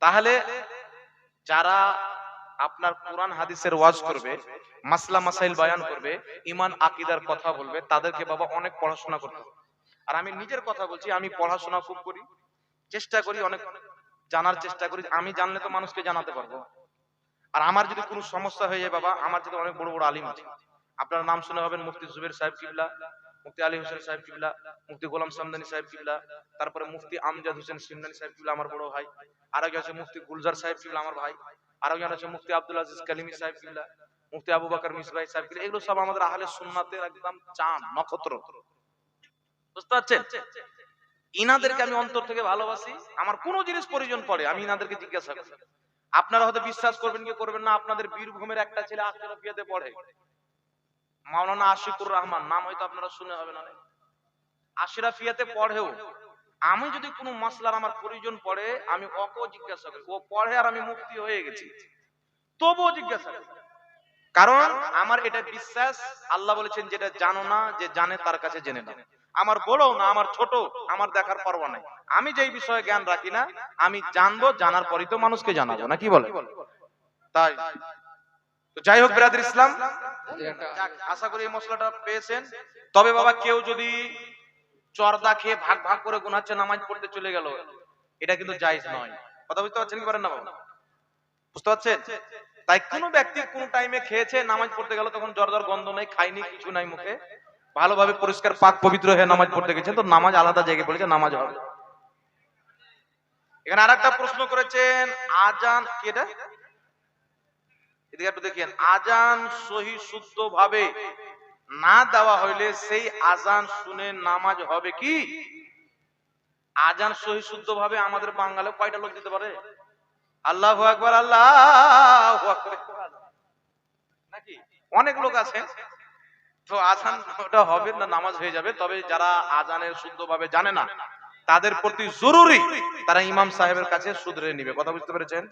তাহলে যারা আপনার কোরআন হাদিসের ওয়াজ করবে, মাসলা মাসাইল বয়ান করবে, ইমান, আকিদার কথা বলবে, তাদেরকে বাবা অনেক পড়াশোনা করতে হবে। আর আমি নিজের কথা বলছি, আমি পড়াশোনা খুব করি, চেষ্টা করি অনেক, জানার চেষ্টা করি, আমি জানলে তো মানুষকে জানাতে পারব। আর আমার যদি কোনো সমস্যা হয়ে যায় বাবা, আমার যদি অনেক বড় বড় আলিম আছে। আপনার নাম শুনে হবেন মুফতি জুবের সাহেব কিবলা। মুফতি আলী হোসেন সাহেব কিবলা, মুফতি গোলাম সামদানি সাহেব কিবলা, তারপরে মুফতি আমজাদ হোসেন সিমদানি সাহেব কিবলা আমার বড় ভাই আর একজন আছে মুফতি গুলজার সাহেব কিবলা আমার ভাই আর একজন আছে মুফতি আব্দুল আজিজ কালিমি সাহেব কিবলা, মুফতি আবু বাকর মিসবাই সাহেব কিবলা, এগুলো সব আমাদের আহলে সুন্নাতের একদম চাঁদ নক্ষত্র। বুঝতে পারছেন? ইনাদেরকে আমি অন্তর থেকে ভালোবাসি, আমার কোন জিনিস প্রয়োজন পড়ে, আমি ইনাদেরকে জিজ্ঞাসা করি। আপনারা হয়তো বিশ্বাস করবেন কি করবেন না, আপনাদের বীরভূমের একটা ছেলে আশরাফিয়াতে পড়ে। মাওলানা আশিকুর রহমান, নাম হয়তো আপনারা শুনে হবে না আশরাফিয়াতে পড়েও আমি যদি কোনো মাসলার আমার প্রয়োজন পড়ে, আমি ওকেও জিজ্ঞাসা করি। ও পড়ে আর আমি মুক্তি হয়ে গেছি। তবুও জিজ্ঞাসা করি। কারণ আমার এটা বিশ্বাস, আল্লাহ বলেছেন যেটা জানো না, যে জানে তার কাছে জেনে নাও। আমার বড় না, আমার ছোট, আমার দেখার পরোয়া নাই। আমি যেই বিষয়ে জ্ঞান রাখি না, আমি জানব, জানার পরই তো মানুষকে জানাব না কি বলে? তাই। যাই হোক, বিরাদের ইসলাম। আশা করি এই মশলাটা পেয়েছেন। তবে বাবা, কেউ যদি চর্দা খেয়ে ভাগ ভাগ করে গুনাচ্ছে নামাজ পড়তে চলে গেল, এটা কিন্তু জায়েজ নয়। কথা বুঝতে পারছেন কি পারেন না বাবা? বুঝতে পারছেন? তাই কোন ব্যক্তি কোন টাইমে খেয়েছে, নামাজ পড়তে গেল, তখন জ্বর জ্বর গন্ধ নেই খাইনি কিছু নাই মুখে। ভালোভাবে পরিষ্কার, পাক, পবিত্র হয়ে নামাজ পড়তে গেছেন তো নামাজ আলাদা জায়গায় পড়েছে, নামাজ হবে। এখানে আর একটা প্রশ্ন করেছেন, আজান কি এটা এদিকে দেখেন, আজান সহি শুদ্ধ ভাবে না দেওয়া হইলে সেই আজান শুনে নামাজ হবে কি? আজান সহি শুদ্ধ ভাবে আমাদের কয়টা লোক দিতে পারে? আল্লাহ আল্লাহ নাকি? অনেক লোক আছে। তো আজান ওটা হবে না, নামাজ হয়ে যাবে। তবে যারা আজানের শুদ্ধভাবে জানে না, তাদের প্রতি জরুরি তারা ইমাম সাহেবের কাছে শুধরে নিবে। কথা বুঝতে পেরেছেন?